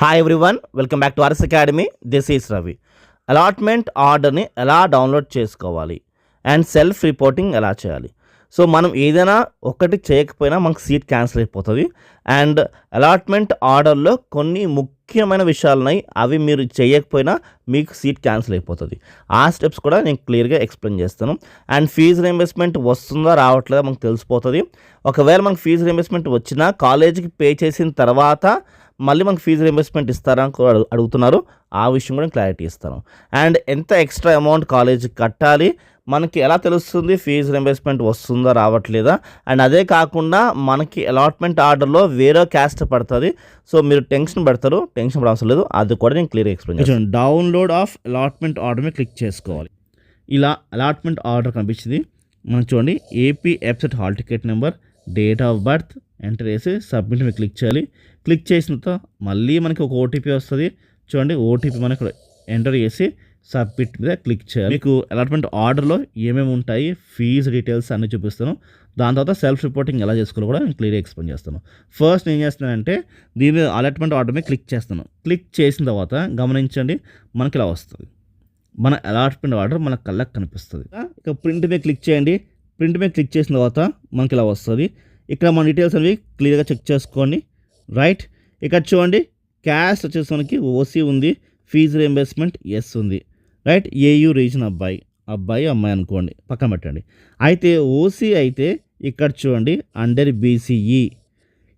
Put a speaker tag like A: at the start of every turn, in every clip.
A: Hi everyone welcome back to RS academy this is Ravi allotment ఆర్డర్ని ఎలా download చేసుకోవాలి? And self reporting ఎలా చేయాలి? సో మనం ఏదైనా ఒకటి చేయకపోయినా మనకు సీట్ క్యాన్సిల్ అయిపోతుంది. అండ్ అలాట్మెంట్ ఆర్డర్లో కొన్ని ముఖ్యమైన విషయాలు ఉన్నాయి. అవి మీరు చేయకపోయినా మీకు సీట్ క్యాన్సిల్ అయిపోతుంది. ఆ స్టెప్స్ కూడా నేను క్లియర్గా ఎక్స్ప్లెయిన్ చేస్తాను. అండ్ ఫీజు రీంబర్స్మెంట్ వస్తుందా రావట్లేదా మనకు తెలిసిపోతుంది. ఒకవేళ మనకు ఫీజు రీంబర్స్మెంట్ వచ్చినా కాలేజీకి పే చేసిన తర్వాత మళ్ళీ మనకు ఫీజు రీంబర్స్మెంట్ ఇస్తారా కూడా అడుగుతున్నారు. ఆ విషయం కూడా క్లారిటీ ఇస్తాను. అండ్ ఎంత ఎక్స్ట్రా అమౌంట్ కాలేజీకి కట్టాలి? మనకి ఎలా తెలుస్తుంది ఫీజు రింబర్స్మెంట్ వస్తుందా రావట్లేదా? అండ్ అదే కాకుండా మనకి అలాట్మెంట్ ఆర్డర్లో వేరే క్యాస్ట్ పడుతుంది. సో మీరు టెన్షన్ పెడతారు టెన్షన్ పడవసరం లేదు. అది కూడా నేను క్లియర్ ఎక్స్ప్లెయిన్ చేస్తాను డౌన్లోడ్ ఆఫ్ అలాట్మెంట్ ఆర్డర్ మీద క్లిక్ చేసుకోవాలి. ఇలా అలాట్మెంట్ ఆర్డర్ కనిపించింది మనం చూడండి AP website hall ticket number date of birth enter చేసి సబ్మిట్ మీద క్లిక్ చేయాలి. క్లిక్ చేసిన తర్వాత మళ్ళీ మనకి ఒక ఓటీపీ వస్తుంది. చూడండి ఓటీపీ మనకి ఎంటర్ చేసి సబ్మిట్ మీద క్లిక్ చేయాలి. మీకు అలాట్మెంట్ ఆర్డర్లో ఏమేమి ఉంటాయి ఫీజు డీటెయిల్స్ అన్నీ చూపిస్తాను. దాని తర్వాత సెల్ఫ్ రిపోర్టింగ్ ఎలా చేసుకోవాలో కూడా నేను క్లియర్గా ఎక్స్ప్లెయిన్ చేస్తాను. ఫస్ట్ నేను ఏం చేస్తున్నానంటే దీని మీద అలాట్మెంట్ ఆర్డర్ మీద క్లిక్ చేస్తాను. క్లిక్ చేసిన తర్వాత గమనించండి మనకి ఇలా వస్తుంది. మన అలాట్మెంట్ ఆర్డర్ మన కళ్ళకు కనిపిస్తుంది. ఇక ప్రింట్ మీద క్లిక్ చేయండి. ప్రింట్ మీద క్లిక్ చేసిన తర్వాత మనకి ఇలా వస్తుంది. ఇక్కడ మన డీటెయిల్స్ అనేవి క్లియర్గా చెక్ చేసుకోండి. రైట్. ఇక్కడ చూడండి క్యాష్ వచ్చేసి మనకి ఓసీ ఉంది ఫీజు రీఎంబర్స్మెంట్ ఎస్ ఉంది. రైట్? ఏయూ రీజన్ అబ్బాయి. అబ్బాయి అమ్మాయి అనుకోండి. పక్కన పెట్టండి. అయితే ఓసీ అయితే ఇక్కడ చూడండి అండర్ బీసీఈ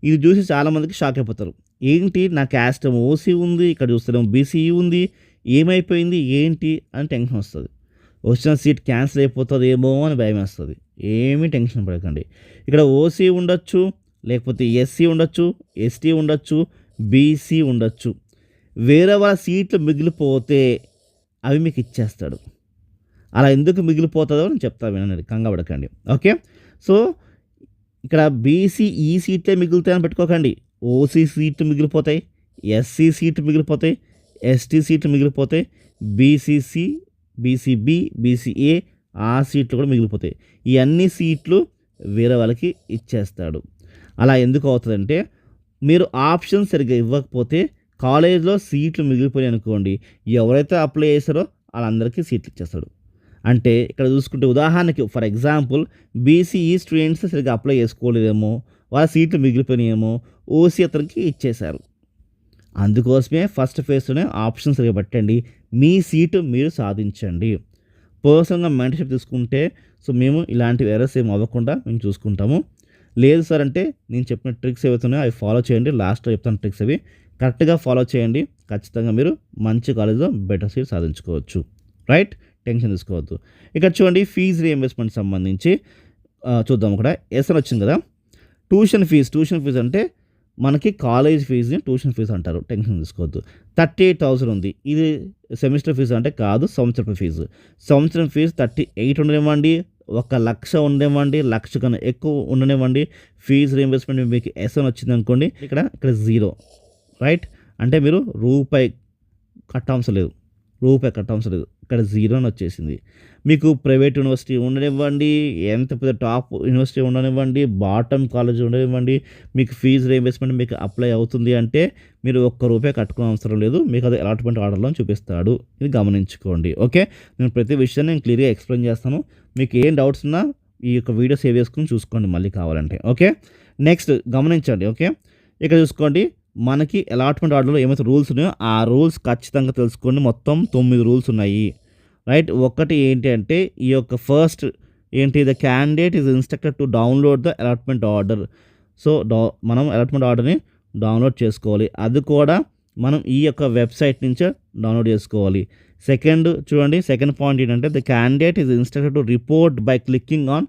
A: ఇది చూసి చాలామందికి షాక్ అయిపోతారు. ఏంటి నా క్యాస్ట్ ఓసీ ఉంది ఇక్కడ చూస్తేనేమో బీసీఈ ఉంది ఏమైపోయింది ఏంటి అని టెన్షన్ వస్తుంది. వచ్చిన సీట్ క్యాన్సిల్ అయిపోతుంది ఏమో అని భయం వేస్తుంది. ఏమీ టెన్షన్ పడకండి. ఇక్కడ ఓసీ ఉండొచ్చు లేకపోతే ఎస్సీ ఉండొచ్చు ఎస్టీ ఉండొచ్చు బీసీ ఉండొచ్చు. వేరే వాళ్ళ సీట్లు మిగిలిపోతే అవి మీకు ఇచ్చేస్తాడు. అలా ఎందుకు మిగిలిపోతుందో నేను చెప్తా వినండి కంగపడకండి ఓకే? సో ఇక్కడ బీసీ ఈ సీట్లే e మిగులుతాయని పెట్టుకోకండి. ఓసీ సీట్లు మిగిలిపోతాయి ఎస్సీ సీట్లు మిగిలిపోతాయి ఎస్టీ సీట్లు మిగిలిపోతాయి బీసీసీ బీసీబీ బీసీఏ ఆ సీట్లు కూడా మిగిలిపోతాయి. ఈ అన్ని సీట్లు వేరే వాళ్ళకి ఇచ్చేస్తాడు. అలా ఎందుకు అవుతుందంటే మీరు ఆప్షన్ సరిగ్గా ఇవ్వకపోతే కాలేజ్లో సీట్లు మిగిలిపోయాయి అనుకోండి ఎవరైతే అప్లై చేస్తారో వాళ్ళందరికీ సీట్లు ఇచ్చేస్తాడు. అంటే ఇక్కడ చూసుకుంటే ఉదాహరణకి ఫర్ ఎగ్జాంపుల్ బీసీఈ స్టూడెంట్స్ సరిగ్గా అప్లై చేసుకోలేదేమో వాళ్ళ సీట్లు మిగిలిపోయినాయేమో ఓసీ అతనికి ఇచ్చేశారు. అందుకోసమే ఫస్ట్ ఫేజ్లోనే ఆప్షన్ పెట్టండి మీ సీటు మీరు సాధించండి. పర్సనల్గా మెంటర్షిప్ తీసుకుంటే సో మేము ఇలాంటి ఎర్రస్ ఏమి అవ్వకుండా మేము చూసుకుంటాము. లేదు సార్ అంటే నేను చెప్పిన ట్రిక్స్ ఏవైతున్నాయో అవి ఫాలో చేయండి లాస్ట్లో చెప్తాను ట్రిక్స్ అవి. కరెక్ట్గా ఫాలో చేయండి. ఖచ్చితంగా మీరు మంచి కాలేజ్లో బెటర్ సీట్ సాధించుకోవచ్చు. రైట్? టెన్షన్ తీసుకోవద్దు. ఇక్కడ చూడండి ఫీజు రీఎంబర్స్మెంట్ సంబంధించి చూద్దాం ఇక్కడ ఎస్ఎన్ వచ్చింది కదా? ట్యూషన్ ఫీజు ట్యూషన్ ఫీజు అంటే మనకి కాలేజ్ ఫీజుని ట్యూషన్ ఫీజు అంటారు. టెన్షన్ తీసుకోవద్దు. థర్టీ ఎయిట్ థౌసండ్ ఉంది. ఇది సెమిస్టర్ ఫీజు అంటే కాదు సంవత్సరం ఫీజు. సంవత్సరం ఫీజు థర్టీ ఎయిట్ ఉండనివ్వండి ఒక లక్ష ఉండనివ్వండి లక్ష కన్నా ఎక్కువ ఉండనివ్వండి. ఫీజు రీఎంబర్స్మెంట్ మీకు ఎస్ఎన్ వచ్చింది అనుకోండి ఇక్కడ ఇక్కడ జీరో. రైట్ అంటే మీరు రూపాయి కట్టవసరం లేదు. రూపాయి కట్టవసరం లేదు. ఇక్కడ జీరో అని వచ్చేసింది. మీకు ప్రైవేట్ యూనివర్సిటీ ఉండనివ్వండి ఎంత పెద్ద టాప్ యూనివర్సిటీ ఉండనివ్వండి బాటమ్ కాలేజ్ ఉండనివ్వండి మీకు ఫీజు రీఎంబర్స్మెంట్ మీకు అప్లై అవుతుంది అంటే మీరు ఒక్క రూపాయి కట్టుకునే అవసరం లేదు. మీకు అది అలాట్మెంట్ ఆర్డర్లో చూపిస్తాడు. ఇది గమనించుకోండి. ఓకే? నేను ప్రతి విషయాన్ని నేను క్లియర్గా ఎక్స్ప్లెయిన్ చేస్తాను. మీకు ఏం డౌట్స్ ఉన్నా ఈ యొక్క వీడియో సేవ్ చేసుకుని చూసుకోండి మళ్ళీ కావాలంటే. ఓకే? నెక్స్ట్ గమనించండి. ఓకే? ఇక్కడ చూసుకోండి. మనకి అలాట్మెంట్ ఆర్డర్లో ఏమైతే రూల్స్ ఉన్నాయో ఆ రూల్స్ ఖచ్చితంగా తెలుసుకోండి మొత్తం తొమ్మిది రూల్స్ ఉన్నాయి. రైట్ ఒకటి ఏంటి అంటే ఈ యొక్క ఫస్ట్ ఏంటి? The candidate is instructed to download the allotment order so డౌ మనం అలాట్మెంట్ ఆర్డర్ని డౌన్లోడ్ చేసుకోవాలి. అది కూడా మనం ఈ యొక్క వెబ్సైట్ నుంచే డౌన్లోడ్ చేసుకోవాలి. సెకండ్ చూడండి సెకండ్ పాయింట్ ఏంటంటే the candidate is instructed to report by clicking on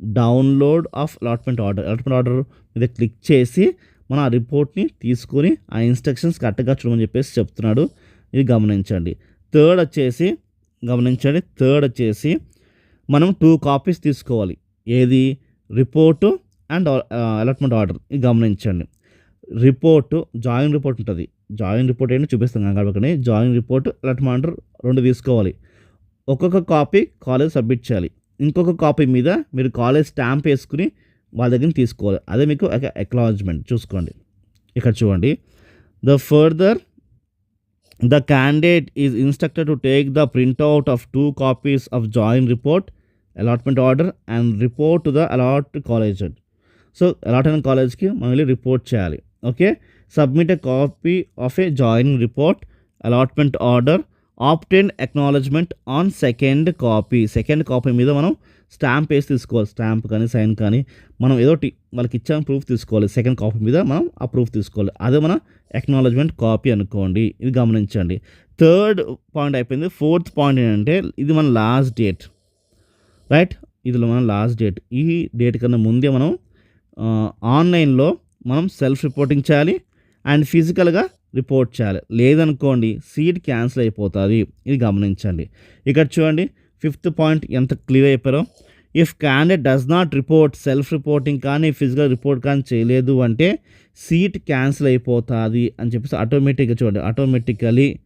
A: download of allotment order allotment order మీద క్లిక్ చేసి మనం ఆ రిపోర్ట్ని తీసుకొని ఆ ఇన్స్ట్రక్షన్స్ కరెక్ట్గా చూడమని చెప్పేసి చెప్తున్నాడు. ఇది గమనించండి. థర్డ్ వచ్చేసి గమనించండి. థర్డ్ వచ్చేసి మనం టూ కాపీస్ తీసుకోవాలి. ఏది? రిపోర్టు అండ్ అలాట్మెంట్ ఆర్డర్ ఇది గమనించండి. రిపోర్టు జాయిన్ రిపోర్ట్ ఉంటుంది. జాయిన్ రిపోర్ట్ ఏంటి చూపిస్తాం కాబట్టి జాయిన్ రిపోర్ట్ అలాట్మెంట్ ఆర్డర్ రెండు తీసుకోవాలి. ఒక్కొక్క కాపీ కాలేజ్ సబ్మిట్ చేయాలి. ఇంకొక కాపీ మీద మీరు కాలేజ్ స్టాంప్ వేసుకుని వాళ్ళ దగ్గర తీసుకోవాలి. అదే మీకు అక్నాలజ్మెంట్ చూసుకోండి. ఇక్కడ చూడండి. The further the candidate is instructed to take the printout of two copies of join report allotment order and report to the allot college so allot అయిన కాలేజ్కి మళ్ళీ రిపోర్ట్ చేయాలి. Okay submit a copy of a joining report allotment order obtain acknowledgement on second copy second copy మీద మనం stamp వేసి తీసుకోవాలి. Stamp కానీ sign కానీ. మనం ఏదోటి వాళ్ళకి ఇచ్చాము ప్రూఫ్ తీసుకోవాలి. సెకండ్ కాపీ మీద మనం ఆ ప్రూఫ్ తీసుకోవాలి. అదే మన ఎక్నాలజ్మెంట్ కాపీ అనుకోండి. ఇది గమనించండి. థర్డ్ పాయింట్ అయిపోయింది. ఫోర్త్ పాయింట్ ఏంటంటే ఇది మన లాస్ట్ డేట్. రైట్? ఇది మన లాస్ట్ డేట్. ఈ డేట్ కన్నా ముందే మనం ఆన్లైన్లో మనం సెల్ఫ్ రిపోర్టింగ్ చేయాలి అండ్ ఫిజికల్గా రిపోర్ట్ చేయాలి. లేదనుకోండి సీట్ క్యాన్సిల్ అయిపోతుంది. ఇది గమనించండి. ఇక్కడ చూడండి. ఫిఫ్త్ పాయింట్ ఎంత clear అయిపోయారో. If candidate does not report self reporting కానీ ఫిజికల్ రిపోర్ట్ కానీ చేయలేదు అంటే సీట్ క్యాన్సిల్ అయిపోతుంది అని చెప్పేసి ఆటోమేటిక్గా చూడండి. ఆటోమేటికలీ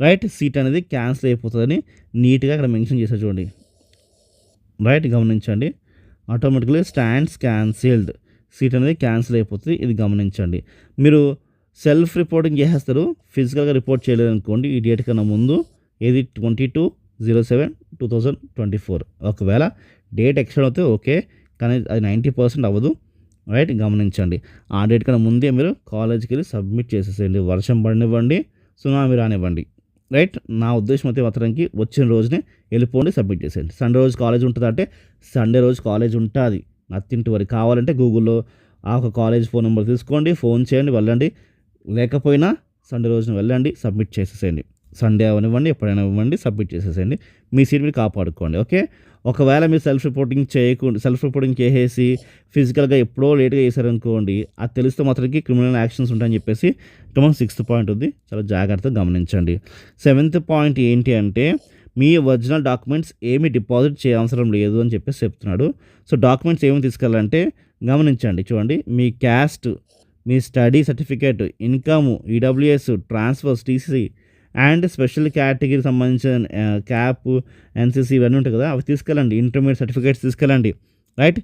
A: రైట్ సీట్ అనేది క్యాన్సిల్ అయిపోతుందని నీట్గా అక్కడ మెన్షన్ చేసే చూడండి. రైట్ గమనించండి. ఆటోమేటిక్లీ స్టాండ్స్ క్యాన్సిల్డ్ సీట్ అనేది క్యాన్సిల్ అయిపోతుంది. ఇది గమనించండి. మీరు సెల్ఫ్ రిపోర్టింగ్ చేసేస్తారు. ఫిజికల్గా రిపోర్ట్ చేయలేదు అనుకోండి ఈ డేట్ కన్నా ముందు ఏది? Twenty two zero seven two thousand twenty four. ఒకవేళ డేట్ ఎక్స్టెండ్ అవుతే ఓకే కానీ అది నైంటీ పర్సెంట్ అవ్వదు. రైట్ గమనించండి. ఆ డేట్ కన్నా ముందే మీరు కాలేజ్కి వెళ్ళి సబ్మిట్ చేసేసేయండి. వర్షం పడినివ్వండి సునామీ రానివ్వండి. రైట్ నా ఉద్దేశం అయితే మాత్రానికి వచ్చిన రోజునే వెళ్ళిపోండి సబ్మిట్ చేసేయండి. సండే రోజు కాలేజ్ ఉంటుంది అంటే సండే రోజు కాలేజ్ ఉంటుంది. నత్తింటి వరకు కావాలంటే గూగుల్లో ఆ ఒక కాలేజ్ ఫోన్ నెంబర్ తీసుకోండి ఫోన్ చేయండి వెళ్ళండి. లేకపోయినా సండే రోజున వెళ్ళండి సబ్మిట్ చేసేసేయండి. సండే అవనివ్వండి ఎప్పుడైనా ఇవ్వండి సబ్మిట్ చేసేసేయండి. మీ సీట్ మీరు కాపాడుకోండి ఓకే? ఒకవేళ మీరు సెల్ఫ్ రిపోర్టింగ్ చేయకుండా సెల్ఫ్ రిపోర్టింగ్ చేసేసి ఫిజికల్గా ఎప్పుడో లేట్గా చేశారనుకోండి అది తెలిస్తే మాత్రానికి క్రిమినల్ యాక్షన్స్ ఉంటాయని చెప్పేసి ఇక్కడ మనం సిక్స్త్ పాయింట్ ఉంది. చాలా జాగ్రత్తగా గమనించండి. సెవెంత్ పాయింట్ ఏంటి అంటే మీ ఒరిజినల్ డాక్యుమెంట్స్ ఏమి డిపాజిట్ చేయవసరం లేదు అని చెప్పేసి చెప్తున్నాడు. సో డాక్యుమెంట్స్ ఏమి తీసుకెళ్ళాలంటే గమనించండి చూడండి. మీ caste me study certificate income EWS transfers TC and special కేటగిరీకి సంబంధించిన క్యాప్ ఎన్సీసీ ఇవన్నీ ఉంటాయి కదా అవి తీసుకెళ్ళండి. ఇంటర్మీడియట్ సర్టిఫికేట్స్ తీసుకెళ్ళండి. రైట్?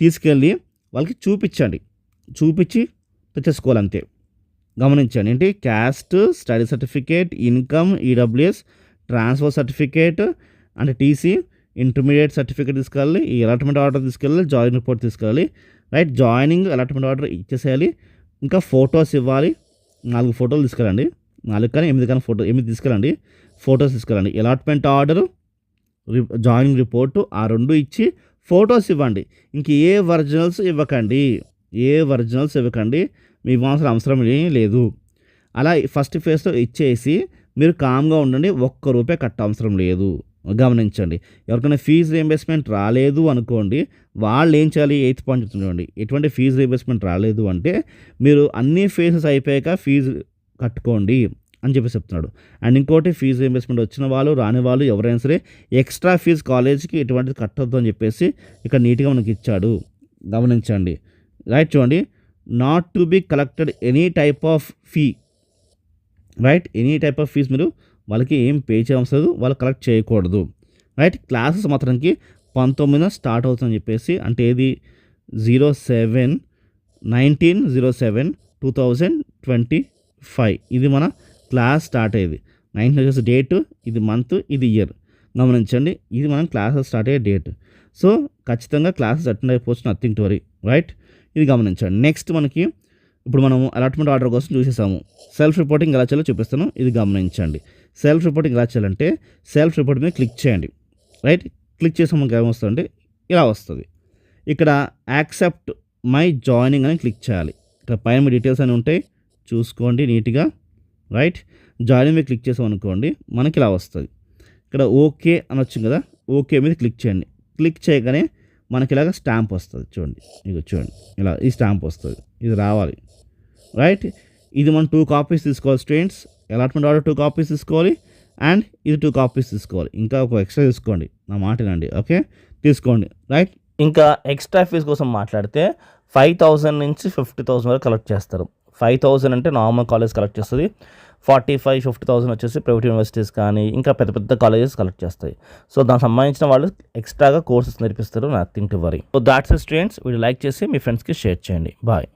A: తీసుకెళ్ళి వాళ్ళకి చూపించండి. చూపించి తెచ్చేసుకోవాలంతే. గమనించండి. ఏంటి? Caste study certificate income EWS transfer certificate అంటే టీసీ ఇంటర్మీడియట్ సర్టిఫికేట్ తీసుకెళ్ళాలి. ఈ అలాట్మెంట్ ఆర్డర్ తీసుకెళ్ళాలి. జాయిన్ రిపోర్ట్ తీసుకెళ్ళాలి. రైట్? జాయినింగ్ అలాట్మెంట్ ఆర్డర్ ఇచ్చేసేయాలి. ఇంకా ఫొటోస్ ఇవ్వాలి. నాలుగు ఫోటోలు తీసుకెళ్ళండి. నాలుగు కానీ ఎనిమిది కానీ ఫోటో ఎనిమిది తీసుకెళ్ళండి. ఫొటోస్ తీసుకెళ్ళండి. అలాట్మెంట్ రి జాయినింగ్ రిపోర్టు ఆ రెండు ఇచ్చి ఫొటోస్ ఇవ్వండి. ఇంక ఏ ఒరిజినల్స్ ఇవ్వకండి. ఏ ఒరిజినల్స్ ఇవ్వకండి. మీ ఇవ్వాల్సిన అవసరం ఏం లేదు. అలా ఫస్ట్ ఫేజ్లో ఇచ్చేసి మీరు కామ్గా ఉండండి. ఒక్క రూపాయి కట్ట అవసరం లేదు. గమనించండి. ఎవరికైనా ఫీజు రీఎంబర్స్మెంట్ రాలేదు అనుకోండి వాళ్ళు ఏం చేయాలి? ఎయిత్ పాయింట్ చూడండి. ఎటువంటి ఫీజు రీఎంబర్స్మెంట్ రాలేదు అంటే మీరు అన్ని ఫేజెస్ అయిపోయాక ఫీజు కట్టుకోండి అని చెప్పి చెప్తున్నాడు. అండ్ ఇంకోటి ఫీజు రీఎంబర్స్మెంట్ వచ్చిన వాళ్ళు రాని వాళ్ళు ఎవరైనా సరే ఎక్స్ట్రా ఫీజు కాలేజ్కి ఎటువంటిది కట్టద్దు అని చెప్పేసి ఇక్కడ నీట్గా మనకి ఇచ్చాడు. గమనించండి. రైట్ చూడండి. Not to be collected any type of fee right any type of fees మీరు వాళ్ళకి ఏం పే చేయవలసిన లేదు వాళ్ళు కలెక్ట్ చేయకూడదు. రైట్ క్లాసెస్ మాత్రానికి పంతొమ్మిదిన స్టార్ట్ అవుతుందని చెప్పేసి అంటే ఏది? Zero seven nineteen zero seven two thousand twenty five ఇది మన క్లాస్ స్టార్ట్ అయ్యేది. నైన్త్ వచ్చేసి డేట్ ఇది మంత్ ఇది ఇయర్ గమనించండి ఇది మనం క్లాసెస్ స్టార్ట్ అయ్యే డేట్ సో ఖచ్చితంగా క్లాసెస్ అటెండ్ అయిపోవచ్చు నథింగ్ టు వరీ రైట్ ఇది గమనించండి. నెక్స్ట్ మనకి ఇప్పుడు మనము అలాట్మెంట్ ఆర్డర్ కోసం చూసేసాము. సెల్ఫ్ రిపోర్టింగ్ ఎలా చేయాలో చూపిస్తాను. ఇది గమనించండి. సెల్ఫ్ రిపోర్టింగ్ ఎలా చేయాలంటే సెల్ఫ్ రిపోర్ట్ మీద క్లిక్ చేయండి. రైట్ క్లిక్ చేసి మనకి ఏమొస్తుందంటే ఇలా వస్తుంది. ఇక్కడ యాక్సెప్ట్ మై జాయినింగ్ అని క్లిక్ చేయాలి. ఇక్కడ పైన మీ డీటెయిల్స్ అని ఉంటాయి. చూసుకోండి నీట్గా రైట్? జాయిన్ మీద క్లిక్ చేసాం అనుకోండి మనకి ఇలా వస్తుంది. ఇక్కడ ఓకే అనొచ్చు కదా ఓకే మీద క్లిక్ చేయండి. క్లిక్ చేయగానే మనకి ఇలాగ స్టాంప్ వస్తుంది చూడండి. ఇది చూడండి ఇలా ఈ స్టాంప్ వస్తుంది. ఇది రావాలి. రైట్? ఇది మనం టూ కాపీస్ తీసుకోవాలి students. Allotment order two copies తీసుకోవాలి. అండ్ ఇది టూ కాపీస్ తీసుకోవాలి. ఇంకా ఒక ఎక్స్ట్రా తీసుకోండి. నా మాటనండి ఓకే? తీసుకోండి రైట్?
B: ఇంకా ఎక్స్ట్రా ఫీజ్ కోసం మాట్లాడితే ఫైవ్ థౌజండ్ నుంచి ఫిఫ్టీ థౌసండ్ వరకు కలెక్ట్ చేస్తారు. ఫైవ్ థౌసండ్ అంటే నార్మల్ కాలేజ్ కలెక్ట్ చేస్తుంది. ఫార్టీ ఫైవ్ ఫిఫ్టీ థౌసండ్ వచ్చేసి ప్రైవేట్ యూనివర్సిటీస్ కానీ ఇంకా పెద్ద పెద్ద కాలేజెస్ కలెక్ట్ చేస్తాయి. సో దానికి సంబంధించిన వాళ్ళు ఎక్స్ట్రాగా కోర్సెస్ నేర్పిస్తారు nothing to worry. So that's students. Video like చేసి మీ ఫ్రెండ్స్కి షేర్ చేయండి. బాయ్.